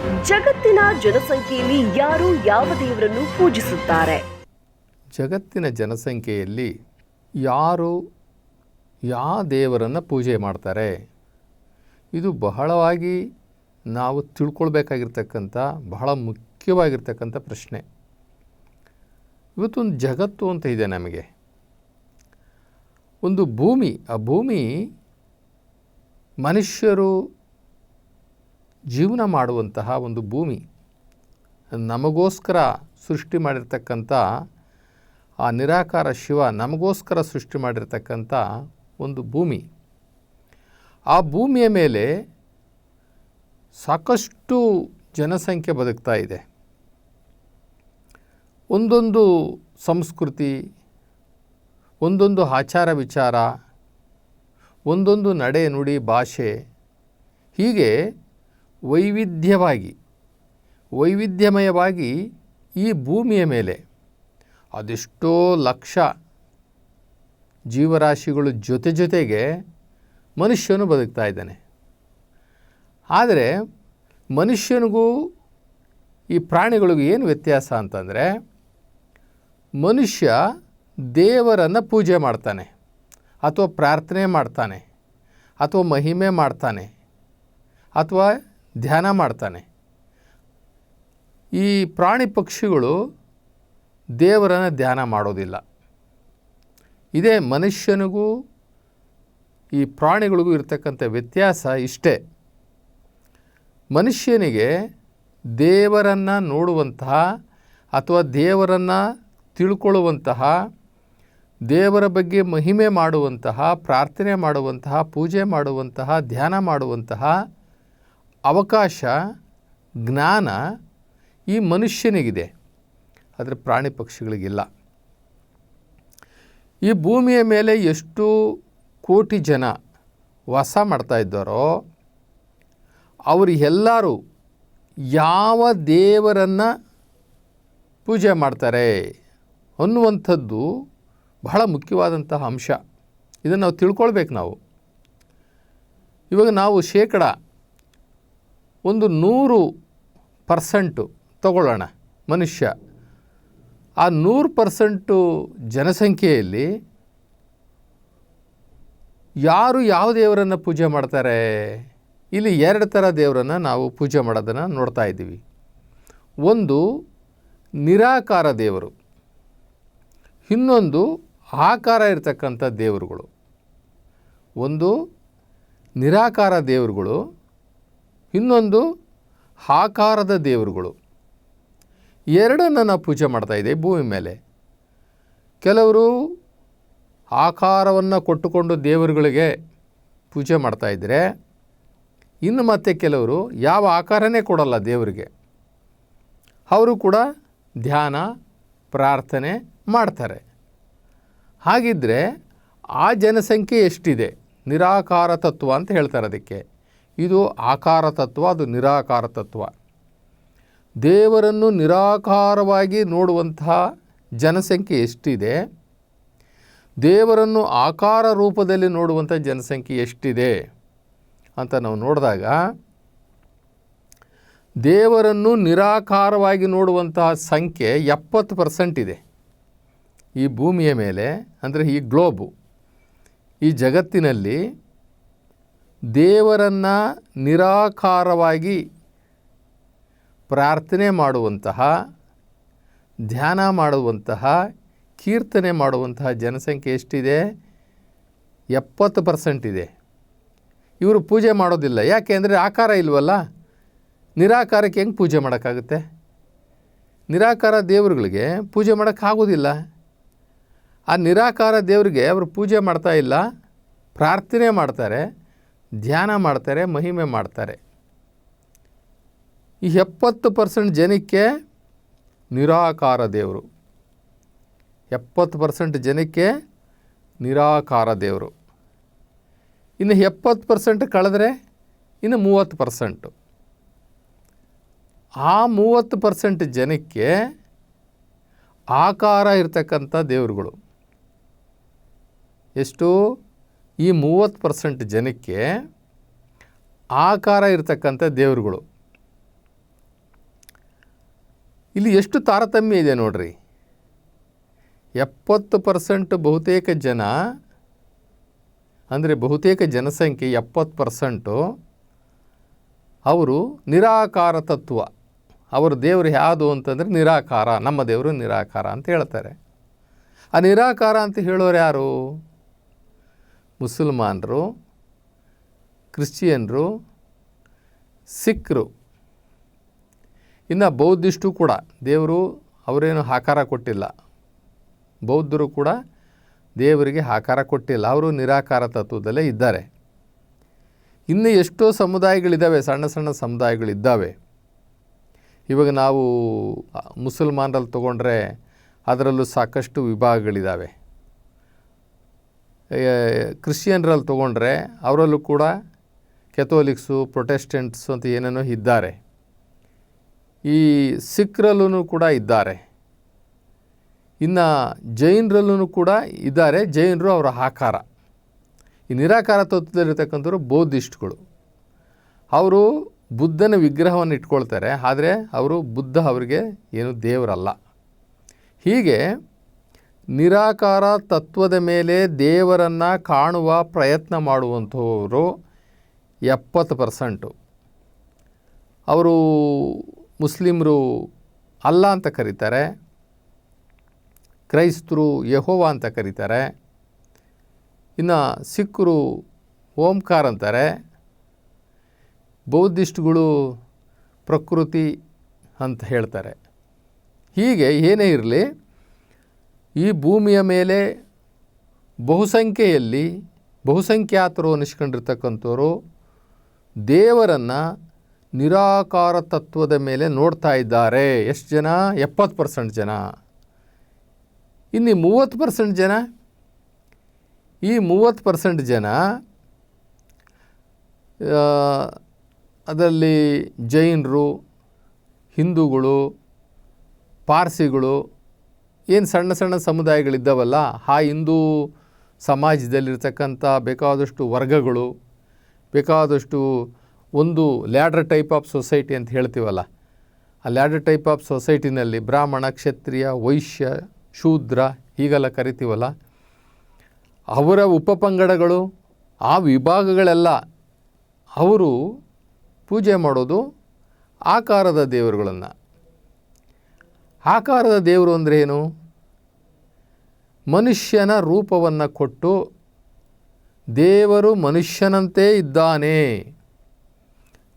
ಜಗತ್ತಿನ ಜನಸಂಖ್ಯೆಯಲ್ಲಿ ಯಾರು ಯಾವ ದೇವರನ್ನು ಪೂಜಿಸುತ್ತಾರೆ? ಜಗತ್ತಿನ ಜನಸಂಖ್ಯೆಯಲ್ಲಿ ಯಾರು ಯಾವ ದೇವರನ್ನು ಪೂಜೆ ಮಾಡ್ತಾರೆ? ಇದು ಬಹಳವಾಗಿ ನಾವು ತಿಳ್ಕೊಳ್ಬೇಕಾಗಿರ್ತಕ್ಕಂಥ, ಬಹಳ ಮುಖ್ಯವಾಗಿರ್ತಕ್ಕಂಥ ಪ್ರಶ್ನೆ. ಇವತ್ತೊಂದು ಜಗತ್ತು ಅಂತ ಇದೆ ನಮಗೆ. ಒಂದು ಭೂಮಿ, ಆ ಭೂಮಿ ಮನುಷ್ಯರು ಜೀವನ ಮಾಡುವಂತಹ ಒಂದು ಭೂಮಿ. ನಮಗೋಸ್ಕರ ಸೃಷ್ಟಿ ಮಾಡಿರ್ತಕ್ಕಂಥ ಆ ನಿರಾಕಾರ ಶಿವ ನಮಗೋಸ್ಕರ ಸೃಷ್ಟಿ ಮಾಡಿರ್ತಕ್ಕಂಥ ಒಂದು ಭೂಮಿ. ಆ ಭೂಮಿಯ ಮೇಲೆ ಸಾಕಷ್ಟು ಜನಸಂಖ್ಯೆ ಬದುಕ್ತಾ ಇದೆ. ಒಂದೊಂದು ಸಂಸ್ಕೃತಿ, ಒಂದೊಂದು ಆಚಾರ ವಿಚಾರ, ಒಂದೊಂದು ನಡೆ ನುಡಿ ಭಾಷೆ, ಹೀಗೆ ವೈವಿಧ್ಯವಾಗಿ, ವೈವಿಧ್ಯಮಯವಾಗಿ ಈ ಭೂಮಿಯ ಮೇಲೆ ಅದೆಷ್ಟೋ ಲಕ್ಷ ಜೀವರಾಶಿಗಳು ಜೊತೆ ಜೊತೆಗೆ ಮನುಷ್ಯನು ಬದುಕ್ತಾ ಇದ್ದಾನೆ. ಆದರೆ ಮನುಷ್ಯನಿಗೂ ಈ ಪ್ರಾಣಿಗಳಿಗೂ ಏನು ವ್ಯತ್ಯಾಸ ಅಂತಂದರೆ ಮನುಷ್ಯ ದೇವರನ್ನು ಪೂಜೆ ಮಾಡ್ತಾನೆ, ಅಥವಾ ಪ್ರಾರ್ಥನೆ ಮಾಡ್ತಾನೆ, ಅಥವಾ ಮಹಿಮೆ ಮಾಡ್ತಾನೆ, ಅಥವಾ ಧ್ಯಾನ ಮಾಡ್ತಾನೆ. ಈ ಪ್ರಾಣಿ ಪಕ್ಷಿಗಳು ದೇವರನ್ನು ಧ್ಯಾನ ಮಾಡೋದಿಲ್ಲ. ಇದೇ ಮನುಷ್ಯನಿಗೂ, ಈ ಪ್ರಾಣಿಗಳಿಗೂ ಇರತಕ್ಕಂಥ ವ್ಯತ್ಯಾಸ ಇಷ್ಟೇ. ಮನುಷ್ಯನಿಗೆ ದೇವರನ್ನು ನೋಡುವಂತಹ ಅಥವಾ ದೇವರನ್ನು ತಿಳ್ಕೊಳ್ಳುವಂತಹ, ದೇವರ ಬಗ್ಗೆ ಮಹಿಮೆ ಮಾಡುವಂತಹ, ಪ್ರಾರ್ಥನೆ ಮಾಡುವಂತಹ, ಪೂಜೆ ಮಾಡುವಂತಹ, ಧ್ಯಾನ ಮಾಡುವಂತಹ ಅವಕಾಶ, ಜ್ಞಾನ ಈ ಮನುಷ್ಯನಿಗಿದೆ. ಆದರೆ ಪ್ರಾಣಿ ಪಕ್ಷಿಗಳಿಗಿಲ್ಲ. ಈ ಭೂಮಿಯ ಮೇಲೆ ಎಷ್ಟು ಕೋಟಿ ಜನ ವಾಸ ಮಾಡ್ತಾ ಇದ್ದಾರೋ ಅವರು ಎಲ್ಲರೂ ಯಾವ ದೇವರನ್ನು ಪೂಜೆ ಮಾಡ್ತಾರೆ ಅನ್ನುವಂಥದ್ದು ಬಹಳ ಮುಖ್ಯವಾದಂತಹ ಅಂಶ. ಇದನ್ನು ನಾವು ತಿಳ್ಕೊಳ್ಬೇಕು ನಾವು. ಇವಾಗ ನಾವು ಶೇಕಡ ಒಂದು ನೂರು ಪರ್ಸೆಂಟು ತಗೊಳ್ಳೋಣ ಮನುಷ್ಯ. ಆ ನೂರು ಪರ್ಸೆಂಟು ಜನಸಂಖ್ಯೆಯಲ್ಲಿ ಯಾರು ಯಾವ ದೇವರನ್ನು ಪೂಜೆ ಮಾಡ್ತಾರೆ? ಇಲ್ಲಿ ಎರಡು ಥರ ದೇವರನ್ನು ನಾವು ಪೂಜೆ ಮಾಡೋದನ್ನು ನೋಡ್ತಾ ಇದ್ದೀವಿ. ಒಂದು ನಿರಾಕಾರ ದೇವರು, ಇನ್ನೊಂದು ಆಕಾರ ಇರತಕ್ಕಂಥ ದೇವರುಗಳು. ಒಂದು ನಿರಾಕಾರ ದೇವರುಗಳು ಇನ್ನೊಂದು ಆಕಾರದ ದೇವರುಗಳು. ಎರಡನ್ನು ನಾವು ಪೂಜೆ ಮಾಡ್ತಾಯಿದ್ದೆ ಭೂಮಿ ಮೇಲೆ. ಕೆಲವರು ಆಕಾರವನ್ನು ಕೊಟ್ಟುಕೊಂಡು ದೇವರುಗಳಿಗೆ ಪೂಜೆ ಮಾಡ್ತಾಯಿದ್ರೆ ಇನ್ನು ಮತ್ತೆ ಕೆಲವರು ಯಾವ ಆಕಾರನೇ ಕೊಡಲ್ಲ ದೇವರಿಗೆ. ಅವರು ಕೂಡ ಧ್ಯಾನ, ಪ್ರಾರ್ಥನೆ ಮಾಡ್ತಾರೆ. ಹಾಗಿದ್ದರೆ ಆ ಜನಸಂಖ್ಯೆ ಎಷ್ಟಿದೆ? ನಿರಾಕಾರ ತತ್ವ ಅಂತ ಹೇಳ್ತಾರೆ ಅದಕ್ಕೆ. ಇದು ಆಕಾರ ತತ್ವ, ಅದು ನಿರಾಕಾರ ತತ್ವ. ದೇವರನ್ನು ನಿರಾಕಾರವಾಗಿ ನೋಡುವಂತಹ ಜನಸಂಖ್ಯೆ ಎಷ್ಟಿದೆ? ದೇವರನ್ನು ಆಕಾರ ರೂಪದಲ್ಲಿ ನೋಡುವಂಥ ಜನಸಂಖ್ಯೆ ಎಷ್ಟಿದೆ? ಅಂತ ನಾವು ನೋಡಿದಾಗ, ದೇವರನ್ನು ನಿರಾಕಾರವಾಗಿ ನೋಡುವಂತಹ ಸಂಖ್ಯೆ ಎಪ್ಪತ್ತು ಪರ್ಸೆಂಟ್ ಇದೆ. ಈ ಭೂಮಿಯ ಮೇಲೆ, ಅಂದರೆ ಈ ಗ್ಲೋಬು ಈ ಜಗತ್ತಿನಲ್ಲಿ ದೇವರನ್ನು ನಿರಾಕಾರವಾಗಿ ಪ್ರಾರ್ಥನೆ ಮಾಡುವಂತಹ, ಧ್ಯಾನ ಮಾಡುವಂತಹ, ಕೀರ್ತನೆ ಮಾಡುವಂತಹ ಜನಸಂಖ್ಯೆ ಎಷ್ಟಿದೆ? ಎಪ್ಪತ್ತು ಪರ್ಸೆಂಟ್ ಇದೆ. ಇವರು ಪೂಜೆ ಮಾಡೋದಿಲ್ಲ. ಯಾಕೆ ಅಂದರೆ ಆಕಾರ ಇಲ್ವಲ್ಲ? ನಿರಾಕಾರಕ್ಕೆ ಹೆಂಗೆ ಪೂಜೆ ಮಾಡೋಕ್ಕಾಗುತ್ತೆ? ನಿರಾಕಾರ ದೇವರುಗಳಿಗೆ ಪೂಜೆ ಮಾಡೋಕ್ಕಾಗೋದಿಲ್ಲ. ಆ ನಿರಾಕಾರ ದೇವರಿಗೆ ಅವರು ಪೂಜೆ ಮಾಡ್ತಾ ಇಲ್ಲ, ಪ್ರಾರ್ಥನೆ ಮಾಡ್ತಾರೆ. ಧ್ಯಾನ ಮಾಡ್ತಾರೆ, ಮಹಿಮೆ ಮಾಡ್ತಾರೆ. ಈ ಎಪ್ಪತ್ತು ಪರ್ಸೆಂಟ್ ಜನಕ್ಕೆ ನಿರಾಕಾರ ದೇವರು. ಎಪ್ಪತ್ತು ಪರ್ಸೆಂಟ್ ಜನಕ್ಕೆ ನಿರಾಕಾರ ದೇವರು. ಇನ್ನು ಎಪ್ಪತ್ತು ಪರ್ಸೆಂಟ್ ಕಳೆದ್ರೆ ಇನ್ನು ಮೂವತ್ತು ಪರ್ಸೆಂಟು. ಆ ಮೂವತ್ತು ಪರ್ಸೆಂಟ್ ಜನಕ್ಕೆ ಆಕಾರ ಇರ್ತಕ್ಕಂಥ ದೇವರುಗಳು. ಎಷ್ಟು? ಈ ಮೂವತ್ತು ಪರ್ಸೆಂಟ್ ಜನಕ್ಕೆ ಆಕಾರ ಇರತಕ್ಕಂಥ ದೇವರುಗಳು. ಇಲ್ಲಿ ಎಷ್ಟು ತಾರತಮ್ಯ ಇದೆ ನೋಡ್ರಿ. ಎಪ್ಪತ್ತು ಪರ್ಸೆಂಟ್ ಬಹುತೇಕ ಜನ, ಅಂದರೆ ಬಹುತೇಕ ಜನಸಂಖ್ಯೆ ಎಪ್ಪತ್ತು ಪರ್ಸೆಂಟು ಅವರು ನಿರಾಕಾರ ತತ್ವ. ಅವರ ದೇವರು ಯಾವುದು ಅಂತಂದರೆ ನಿರಾಕಾರ, ನಮ್ಮ ದೇವರು ನಿರಾಕಾರ ಅಂತ ಹೇಳ್ತಾರೆ. ಆ ನಿರಾಕಾರ ಅಂತ ಹೇಳೋರು ಯಾರು? ಮುಸಲ್ಮಾನರು, ಕ್ರಿಶ್ಚಿಯನ್ರು, ಸಿಖ್ರು. ಇನ್ನು ಬೌದ್ಧಿಷ್ಟು ಕೂಡ ದೇವರು ಅವರೇನು ಆಕಾರ ಕೊಟ್ಟಿಲ್ಲ. ಬೌದ್ಧರು ಕೂಡ ದೇವರಿಗೆ ಆಕಾರ ಕೊಟ್ಟಿಲ್ಲ. ಅವರು ನಿರಾಕಾರ ತತ್ವದಲ್ಲೇ ಇದ್ದಾರೆ. ಇನ್ನು ಎಷ್ಟೋ ಸಮುದಾಯಗಳಿದ್ದಾವೆ, ಸಣ್ಣ ಸಣ್ಣ ಸಮುದಾಯಗಳಿದ್ದಾವೆ. ಇವಾಗ ನಾವು ಮುಸಲ್ಮಾನರಲ್ಲಿ ತೊಗೊಂಡ್ರೆ ಅದರಲ್ಲೂ ಸಾಕಷ್ಟು ವಿಭಾಗಗಳಿದ್ದಾವೆ. ಕ್ರಿಶ್ಚಿಯನ್ರಲ್ಲಿ ತೊಗೊಂಡ್ರೆ ಅವರಲ್ಲೂ ಕೂಡ ಕೆಥೋಲಿಕ್ಸು, ಪ್ರೊಟೆಸ್ಟೆಂಟ್ಸ್ ಅಂತ ಏನೇನೋ ಇದ್ದಾರೆ. ಈ ಸಿಖ್ರಲ್ಲೂ ಕೂಡ ಇದ್ದಾರೆ. ಇನ್ನು ಜೈನರಲ್ಲೂ ಕೂಡ ಇದ್ದಾರೆ. ಜೈನರು ಅವರ ಆಕಾರ. ಈ ನಿರಾಕಾರ ತತ್ವದಲ್ಲಿರ್ತಕ್ಕಂಥವ್ರು ಬೌದ್ಧಿಸ್ಟ್ಗಳು. ಅವರು ಬುದ್ಧನ ವಿಗ್ರಹವನ್ನು ಇಟ್ಕೊಳ್ತಾರೆ. ಆದರೆ ಅವರು ಬುದ್ಧ ಅವರಿಗೆ ಏನು ದೇವರಲ್ಲ. ಹೀಗೆ ನಿರಾಕಾರ ತತ್ವದ ಮೇಲೆ ದೇವರನ್ನು ಕಾಣುವ ಪ್ರಯತ್ನ ಮಾಡುವಂಥವರು ಎಪ್ಪತ್ತು ಪರ್ಸೆಂಟು. ಅವರು ಮುಸ್ಲಿಮರು ಅಲ್ಲ ಅಂತ ಕರೀತಾರೆ. ಕ್ರೈಸ್ತರು ಯಹೋವಾ ಅಂತ ಕರೀತಾರೆ. ಇನ್ನು ಸಿಖ್ರು ಓಂಕಾರ ಅಂತಾರೆ. ಬೌದ್ಧಿಸ್ಟ್ಗಳು ಪ್ರಕೃತಿ ಅಂತ ಹೇಳ್ತಾರೆ. ಹೀಗೆ ಏನೇ ಇರಲಿ ಈ ಭೂಮಿಯ ಮೇಲೆ ಬಹುಸಂಖ್ಯೆಯಲ್ಲಿ ಬಹುಸಂಖ್ಯಾತರು ಅನಿಸ್ಕೊಂಡಿರ್ತಕ್ಕಂಥವ್ರು ದೇವರನ್ನು ನಿರಾಕಾರ ತತ್ವದ ಮೇಲೆ ನೋಡ್ತಾ ಇದ್ದಾರೆ. ಎಷ್ಟು ಜನ? ಎಪ್ಪತ್ತು ಪರ್ಸೆಂಟ್ ಜನ. ಇನ್ನು ಮೂವತ್ತು ಪರ್ಸೆಂಟ್ ಜನ? ಈ ಮೂವತ್ತು ಪರ್ಸೆಂಟ್ ಜನ ಅದರಲ್ಲಿ ಜೈನರು, ಹಿಂದೂಗಳು, ಪಾರ್ಸಿಗಳು ಏನು ಸಣ್ಣ ಸಣ್ಣ ಸಮುದಾಯಗಳಿದ್ದಾವಲ್ಲ, ಆ ಹಿಂದೂ ಸಮಾಜದಲ್ಲಿರ್ತಕ್ಕಂಥ ಬೇಕಾದಷ್ಟು ವರ್ಗಗಳು, ಬೇಕಾದಷ್ಟು ಒಂದು ಲ್ಯಾಡ್ರ್ ಟೈಪ್ ಆಫ್ ಸೊಸೈಟಿ ಅಂತ ಹೇಳ್ತೀವಲ್ಲ, ಆ ಲ್ಯಾಡ್ರ್ ಟೈಪ್ ಆಫ್ ಸೊಸೈಟಿನಲ್ಲಿ ಬ್ರಾಹ್ಮಣ, ಕ್ಷತ್ರಿಯ, ವೈಶ್ಯ, ಶೂದ್ರ ಹೀಗೆಲ್ಲ ಕರಿತೀವಲ್ಲ, ಅವರ ಉಪಪಂಗಡಗಳು, ಆ ವಿಭಾಗಗಳೆಲ್ಲ ಅವರು ಪೂಜೆ ಮಾಡೋದು ಆಕಾರದ ದೇವರುಗಳನ್ನು. ಆಕಾರದ ದೇವರು ಅಂದರೆ ಏನು? ಮನುಷ್ಯನ ರೂಪವನ್ನು ಕೊಟ್ಟು ದೇವರು ಮನುಷ್ಯನಂತೆ ಇದ್ದಾನೆ.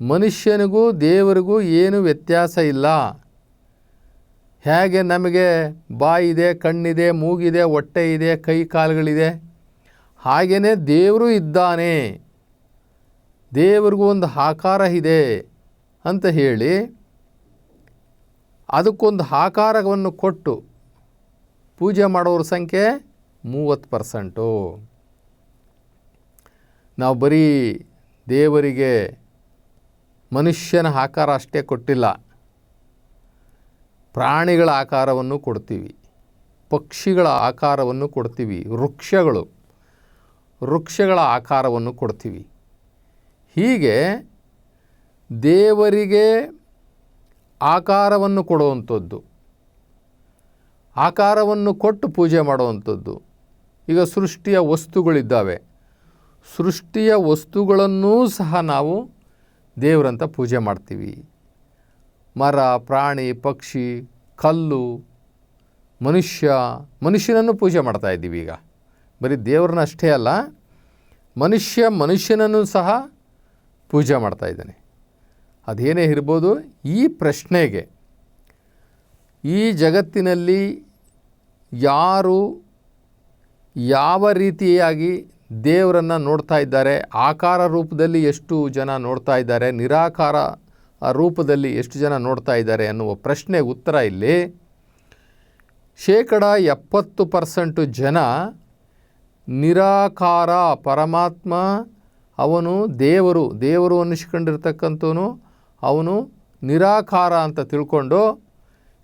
ಮನುಷ್ಯನಿಗೂ ದೇವರಿಗೂ ಏನು ವ್ಯತ್ಯಾಸ ಇಲ್ಲ. ಹೇಗೆ ನಮಗೆ ಬಾಯಿದೆ ಕಣ್ಣಿದೆ, ಮೂಗಿದೆ, ಹೊಟ್ಟೆ ಇದೆ, ಕೈ ಕಾಲುಗಳಿದೆ. ಹಾಗೆಯೇ ದೇವರು ಇದ್ದಾನೆ. ದೇವರಿಗೂ ಒಂದು ಆಕಾರ ಇದೆ ಅಂತ ಹೇಳಿ ಅದಕ್ಕೊಂದು ಆಕಾರವನ್ನು ಕೊಟ್ಟು ಪೂಜೆ ಮಾಡೋರ ಸಂಖ್ಯೆ ಮೂವತ್ತು ಪರ್ಸೆಂಟು. ನಾವು ಬರೀ ದೇವರಿಗೆ ಮನುಷ್ಯನ ಆಕಾರ ಅಷ್ಟೇ ಕೊಟ್ಟಿಲ್ಲ, ಪ್ರಾಣಿಗಳ ಆಕಾರವನ್ನು ಕೊಡ್ತೀವಿ, ಪಕ್ಷಿಗಳ ಆಕಾರವನ್ನು ಕೊಡ್ತೀವಿ, ವೃಕ್ಷಗಳು, ವೃಕ್ಷಗಳ ಆಕಾರವನ್ನು ಕೊಡ್ತೀವಿ. ಹೀಗೆ ದೇವರಿಗೆ ಆಕಾರವನ್ನು ಕೊಡುವಂಥದ್ದು. ಆಕಾರವನ್ನು ಕೊಟ್ಟು ಪೂಜೆ ಮಾಡುವಂಥದ್ದು. ಈಗ ಸೃಷ್ಟಿಯ ವಸ್ತುಗಳಿದ್ದಾವೆ. ಸೃಷ್ಟಿಯ ವಸ್ತುಗಳನ್ನೂ ಸಹ ನಾವು ದೇವರಂತ ಪೂಜೆ ಮಾಡ್ತೀವಿ. ಮರ, ಪ್ರಾಣಿ, ಪಕ್ಷಿ, ಕಲ್ಲು, ಮನುಷ್ಯ, ಮನುಷ್ಯನನ್ನು ಪೂಜೆ ಮಾಡ್ತಾ ಇದ್ದೀವಿ ಈಗ. ಬರೀ ದೇವ್ರನ್ನ ಅಷ್ಟೇ ಅಲ್ಲ, ಮನುಷ್ಯ ಮನುಷ್ಯನನ್ನು ಸಹ ಪೂಜೆ ಮಾಡ್ತಾ ಇದ್ದಾನೆ. ಅದೇನೇ ಇರ್ಬೋದು, ಈ ಪ್ರಶ್ನೆಗೆ ಈ ಜಗತ್ತಿನಲ್ಲಿ ಯಾರು ಯಾವ ರೀತಿಯಾಗಿ ದೇವರನ್ನು ನೋಡ್ತಾ ಇದ್ದಾರೆ, ಆಕಾರ ರೂಪದಲ್ಲಿ ಎಷ್ಟು ಜನ ನೋಡ್ತಾ ಇದ್ದಾರೆ, ನಿರಾಕಾರ ರೂಪದಲ್ಲಿ ಎಷ್ಟು ಜನ ನೋಡ್ತಾ ಇದ್ದಾರೆ ಅನ್ನುವ ಪ್ರಶ್ನೆಗೆ ಉತ್ತರ ಇಲ್ಲಿ. ಶೇಕಡ ಎಪ್ಪತ್ತು ಪರ್ಸೆಂಟು ಜನ ನಿರಾಕಾರ ಪರಮಾತ್ಮ, ಅವನು ದೇವರು ದೇವರು ಅನ್ನಿಸ್ಕೊಂಡಿರ್ತಕ್ಕಂಥವನು ಅವನು ನಿರಾಕಾರ ಅಂತ ತಿಳ್ಕೊಂಡು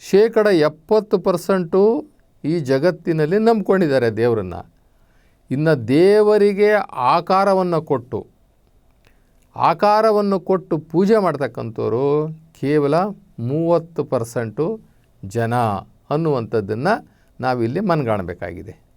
ಶೇಕಡ ಎಪ್ಪತ್ತು ಪರ್ಸೆಂಟು ಈ ಜಗತ್ತಿನಲ್ಲಿ ನಂಬ್ಕೊಂಡಿದ್ದಾರೆ ದೇವರನ್ನು. ಇನ್ನು ದೇವರಿಗೆ ಆಕಾರವನ್ನು ಕೊಟ್ಟು ಆಕಾರವನ್ನು ಕೊಟ್ಟು ಪೂಜೆ ಮಾಡ್ತಕ್ಕಂಥವ್ರು ಕೇವಲ ಮೂವತ್ತು ಪರ್ಸೆಂಟು ಜನ ಅನ್ನುವಂಥದ್ದನ್ನು ನಾವಿಲ್ಲಿ ಮನಗಾಣಬೇಕಾಗಿದೆ.